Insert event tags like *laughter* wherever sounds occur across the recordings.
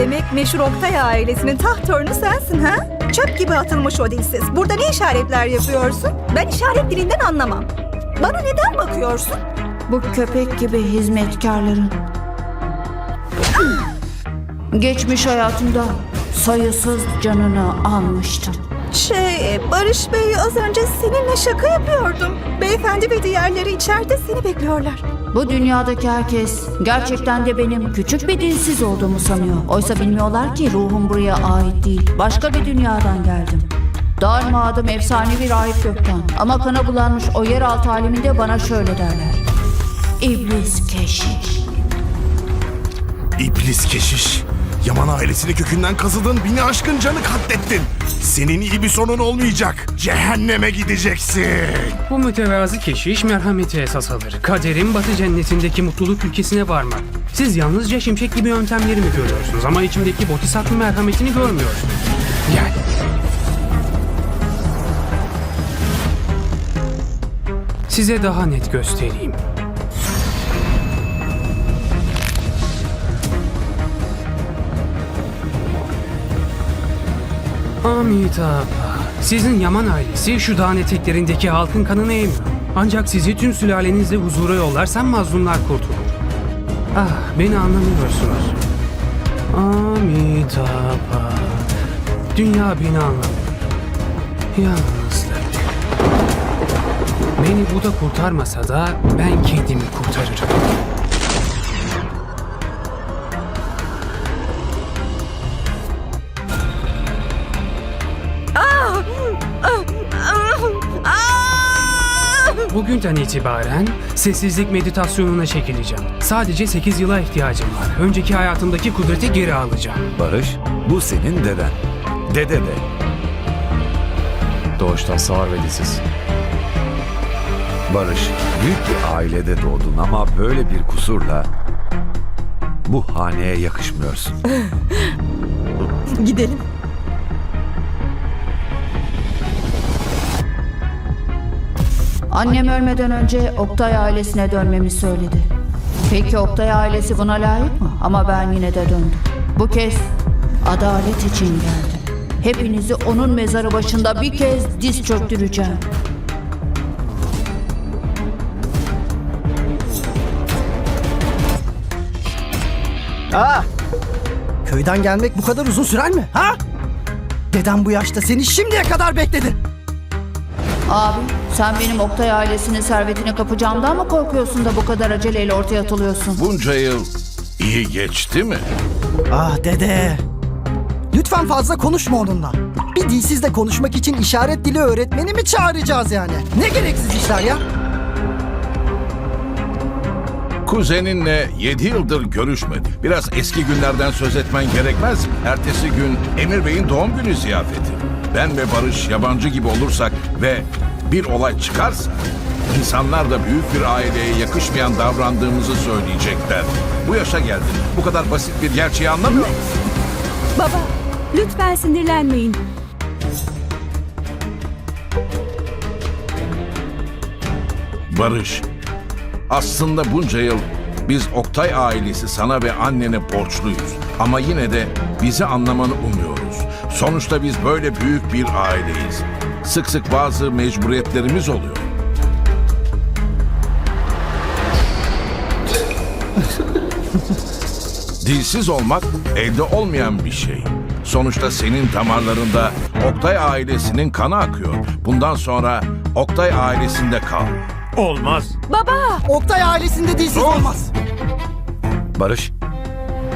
Demek meşhur Oktay ailesinin taht torunu sensin ha? Çöp gibi atılmış o dilsiz. Burada ne işaretler yapıyorsun? Ben işaret dilinden anlamam. Bana neden bakıyorsun? Bu köpek gibi hizmetkarların. Geçmiş hayatımda sayısız canını almıştım. Şey, Barış Bey az önce seninle şaka yapıyordum. Beyefendi ve diğerleri içeride seni bekliyorlar. Bu dünyadaki herkes gerçekten de benim küçük bir dilsiz olduğumu sanıyor. Oysa bilmiyorlar ki ruhum buraya ait değil. Başka bir dünyadan geldim. Daima adım efsanevi rahip gökten. Ama kana bulanmış o yeraltı aleminde bana şöyle derler. İblis keşiş. İblis keşiş. Yaman ailesini kökünden kazıdın, bini aşkın canı katlettin. Senin iyi bir sonun olmayacak. Cehenneme gideceksin. Bu mütevazi keşiş merhameti esas alır. Kaderin batı cennetindeki mutluluk ülkesine varmak. Siz yalnızca şimşek gibi yöntemlerimi görüyorsunuz ama içimdeki bodhisattva merhametini görmüyorsunuz. Gel. Size daha net göstereyim. Amitabha. Sizin Yaman ailesi şu dağın eteklerindeki halkın kanını emiyor. Ancak sizi tüm sülalenizle huzura yollarsam mazlumlar kurtulur. Ah, beni anlamıyorsunuz. Amitabha. Dünya beni anlamıyor. Yalnızlık. Beni bu da kurtarmasa da ben kendimi kurtarırım. Bugünden itibaren sessizlik meditasyonuna çekileceğim. Sadece 8 yıla ihtiyacım var. Önceki hayatımdaki kudreti geri alacağım. Barış, bu senin deden. Dede de. Doğuştan sağır ve dilsiz. Barış, büyük bir ailede doğdun ama böyle bir kusurla bu haneye yakışmıyorsun. *laughs* Gidelim. Annem ölmeden önce Oktay ailesine dönmemi söyledi. Peki Oktay ailesi buna layık mı? Ama ben yine de döndüm. Bu kez adalet için geldim. Hepinizi onun mezarı başında bir kez diz çöktüreceğim. Aa! Köyden gelmek bu kadar uzun sürer mi? Ha? Dedem bu yaşta seni şimdiye kadar bekledi. Abi sen benim Oktay ailesinin servetini kapacağımdan mı korkuyorsun da bu kadar aceleyle ortaya atılıyorsun? Bunca yıl iyi geçti mi? Ah dede. Lütfen fazla konuşma onunla. Bir dilsizle konuşmak için işaret dili öğretmeni mi çağıracağız yani? Ne gereksiz işler ya? Kuzeninle 7 yıldır görüşmedik. Biraz eski günlerden söz etmen gerekmez mi? Ertesi gün Emir Bey'in doğum günü ziyafeti. Ben ve Barış yabancı gibi olursak ve bir olay çıkarsa insanlar da büyük bir aileye yakışmayan davrandığımızı söyleyecekler. Bu yaşa geldin. Bu kadar basit bir gerçeği anlamıyor musun? Baba, lütfen sinirlenmeyin. Barış, aslında bunca yıl biz Oktay ailesi sana ve annene borçluyuz. Ama yine de bizi anlamanı umuyoruz. Sonuçta biz böyle büyük bir aileyiz. Sık sık bazı mecburiyetlerimiz oluyor. Dilsiz olmak elde olmayan bir şey. Sonuçta senin damarlarında Oktay ailesinin kanı akıyor. Bundan sonra Oktay ailesinde kal. Oktay ailesinde dilsiz olmaz. Barış,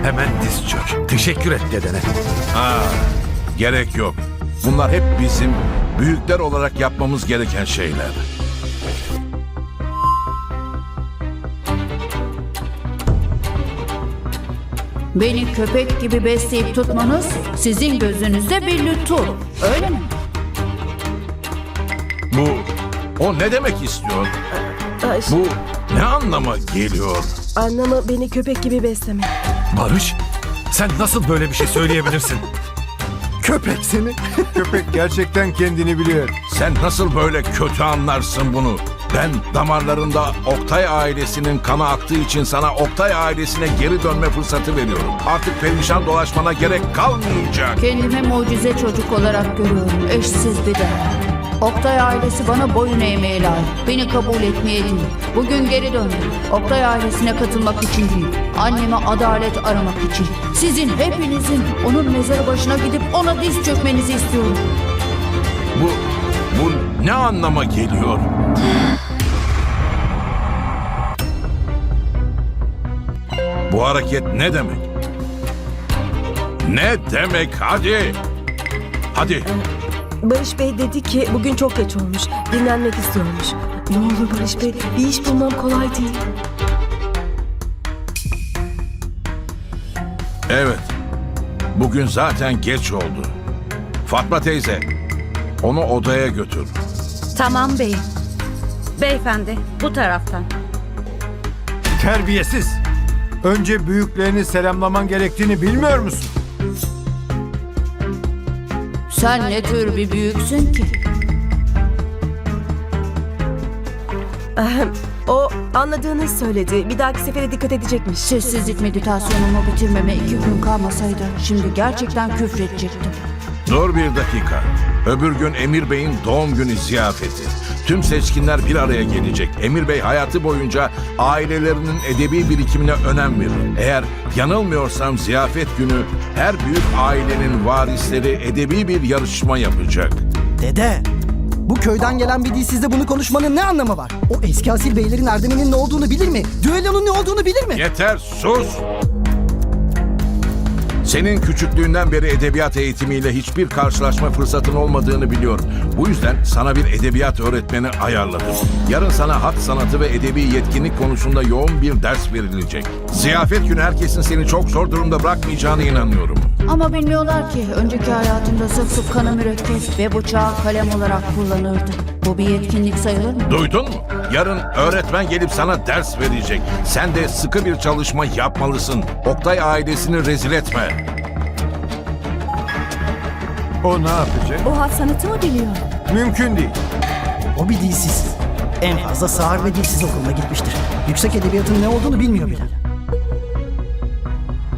hemen diz çök. Teşekkür et dedene. Ha, gerek yok. Bunlar hep bizim büyükler olarak yapmamız gereken şeyler. Beni köpek gibi besleyip tutmanız sizin gözünüzde bir lütuf. Öyle mi? Bu o ne demek istiyor? Bu ne anlama geliyor? Anlamı beni köpek gibi besleme. Barış, sen nasıl böyle bir şey söyleyebilirsin? Köpek seni. *laughs* Köpek gerçekten kendini biliyor. Sen nasıl böyle kötü anlarsın bunu? Ben damarlarında Oktay ailesinin kanı aktığı için sana Oktay ailesine geri dönme fırsatı veriyorum. Artık perişan dolaşmana gerek kalmayacak. Kendimi mucize çocuk olarak görüyorum. Eşsiz bir değer. Oktay ailesi bana boyun eğmeye layık. Beni kabul etmeye değil. Bugün geri döndüm. Oktay ailesine katılmak için değil. Anneme adalet aramak için. Sizin hepinizin onun mezarı başına gidip ona diz çökmenizi istiyorum. Bu, bu ne anlama geliyor? Bu hareket ne demek? Ne demek hadi? Hadi Barış Bey dedi ki bugün çok geç olmuş. Dinlenmek istiyormuş. Ne olur Barış Bey bir iş bulmam kolay değil. Evet. Bugün zaten geç oldu. Fatma teyze, onu odaya götür. Tamam beyim. Beyefendi bu taraftan. Terbiyesiz. Önce büyüklerini selamlaman gerektiğini bilmiyor musun? Sen ne tür bir büyüksün ki? O anladığını söyledi. Bir dahaki sefere dikkat edecekmiş. Sessizlik meditasyonumu bitirmeme iki gün kalmasaydı şimdi gerçekten küfredecektim. Dur bir dakika. Öbür gün Emir Bey'in doğum günü ziyafeti. Tüm seçkinler bir araya gelecek. Emir Bey hayatı boyunca ailelerinin edebi birikimine önem verir. Eğer yanılmıyorsam ziyafet günü her büyük ailenin varisleri edebi bir yarışma yapacak. Dede, bu köyden gelen bir dilsizle bunu konuşmanın ne anlamı var? O eski asil beylerin erdeminin ne olduğunu bilir mi? Düellonun ne olduğunu bilir mi? Yeter sus! Senin küçüklüğünden beri edebiyat eğitimiyle hiçbir karşılaşma fırsatın olmadığını biliyorum. Bu yüzden sana bir edebiyat öğretmeni ayarladım. Yarın sana hat sanatı ve edebi yetkinlik konusunda yoğun bir ders verilecek. Ziyafet günü herkesin seni çok zor durumda bırakmayacağına inanıyorum. Ama bilmiyorlar ki önceki hayatımda sık sık kanı mürekkep ve bıçağı kalem olarak kullanırdı. Bu bir yetkinlik sayılır mı? Duydun mu? Yarın öğretmen gelip sana ders verecek. Sen de sıkı bir çalışma yapmalısın. Oktay ailesini rezil etme. O ne yapacak? O hat sanatı mı biliyor? Mümkün değil. O bir dilsiz. En fazla sağır ve dilsiz okuluna gitmiştir. Yüksek edebiyatın ne olduğunu bilmiyor bile.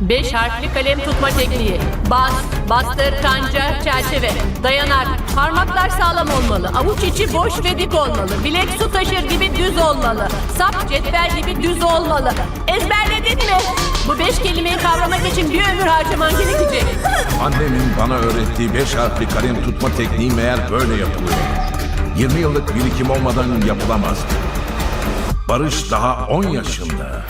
Beş harfli kalem tutma tekniği. Bas, bastır, kanca, çerçeve. Dayanak. Parmaklar sağlam olmalı. Avuç içi boş ve dik olmalı. Bilek su taşır gibi düz olmalı. Sap cetvel gibi düz olmalı. Ezberledin mi? Bu beş kelimeyi kavramak için bir ömür harcaman gerekecek. Annemin bana öğrettiği beş harfli kalem tutma tekniği meğer böyle yapılıyor. 20 yıllık birikim olmadan yapılamaz. Barış daha 10 yaşında.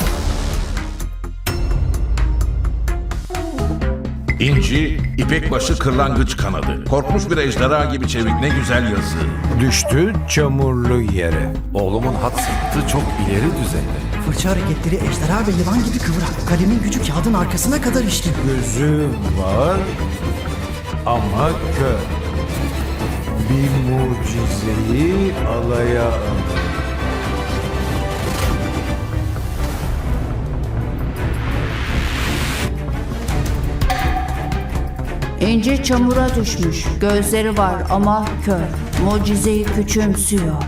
İnci, ipek başı kırlangıç kanadı. Korkmuş bir ejderha gibi çevik ne güzel yazı. Düştü çamurlu yere. Oğlumun hat sanatı çok ileri düzeyde. Fırça hareketleri ejderha ve yılan gibi kıvrak. Kalemin gücü kağıdın arkasına kadar işliyor. Gözü var ama kör. Bir mucizeyi alaya alır. İnci çamura düşmüş. Gözleri var ama kör. Mucizeyi küçümsüyor.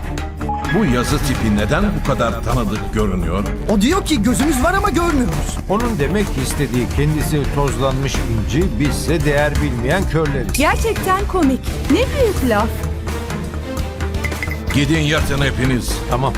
Bu yazı tipi neden bu kadar tanıdık görünüyor? O diyor ki gözümüz var ama görmüyoruz. Onun demek istediği kendisi tozlanmış inci, bizse değer bilmeyen körleriz. Gerçekten komik. Ne büyük laf. Gidin yatın hepiniz. Tamam